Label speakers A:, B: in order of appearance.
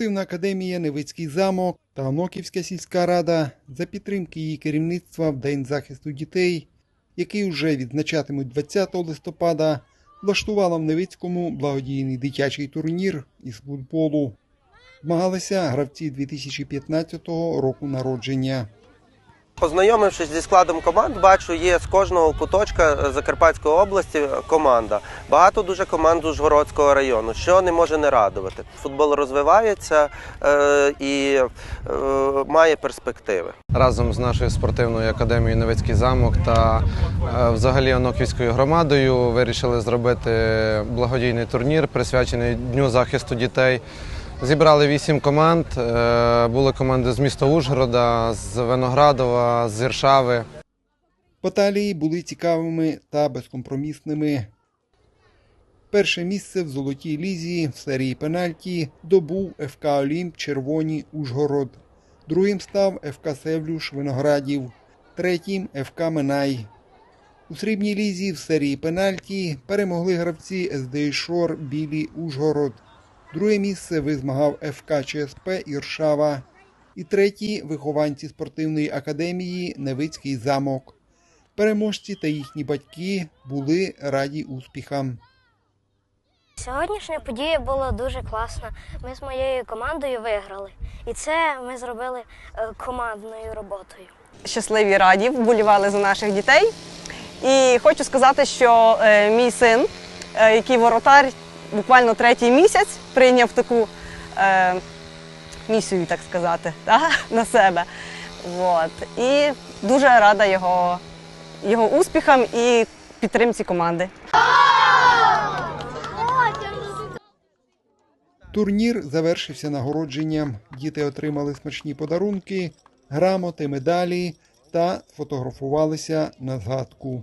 A: Спортивна академія Невицький замок та Оноківська сільська рада за підтримки її керівництва в День захисту дітей, який вже відзначатимуть 20 листопада, влаштувала в Невицькому благодійний дитячий турнір із футболу. Змагалися гравці 2015 року народження.
B: Познайомившись зі складом команд, бачу, є з кожного куточка Закарпатської області команда. Багато дуже команд з Ужгородського району, що не може не радувати. Футбол розвивається е, і е, має перспективи.
C: разом з нашою спортивною академією Новицький замок та е, взагалі Оноківською громадою вирішили зробити благодійний турнір, присвячений Дню захисту дітей. Зібрали вісім команд. е, Були команди з міста Ужгорода, з Виноградова, з Іршави.
A: Баталії були цікавими та безкомпромісними. Перше місце в золотій лізі в серії пенальті добув ФК Олімп Червоні Ужгород. Другим став ФК Севлюш Виноградів, третім ФК Минай. У срібній лізі в серії пенальті перемогли гравці СД Шор Білі Ужгород. Друге місце визмагав ФК ЧСП Іршава. І третій вихованці спортивної академії Невицький замок. Переможці та їхні батьки були раді успіхам.
D: Сьогоднішня подія була дуже класна. Ми з моєю командою виграли. І це ми зробили е, командною роботою.
E: щасливі раді, вболівали за наших дітей. І хочу сказати, що е, мій син, е, який воротар, буквально третій місяць прийняв таку е, місію, так сказати, та, на себе. От. І дуже рада його, його успіхам і підтримці команди.
A: Турнір завершився нагородженням. Діти отримали смачні подарунки, грамоти, медалі та сфотографувалися на згадку.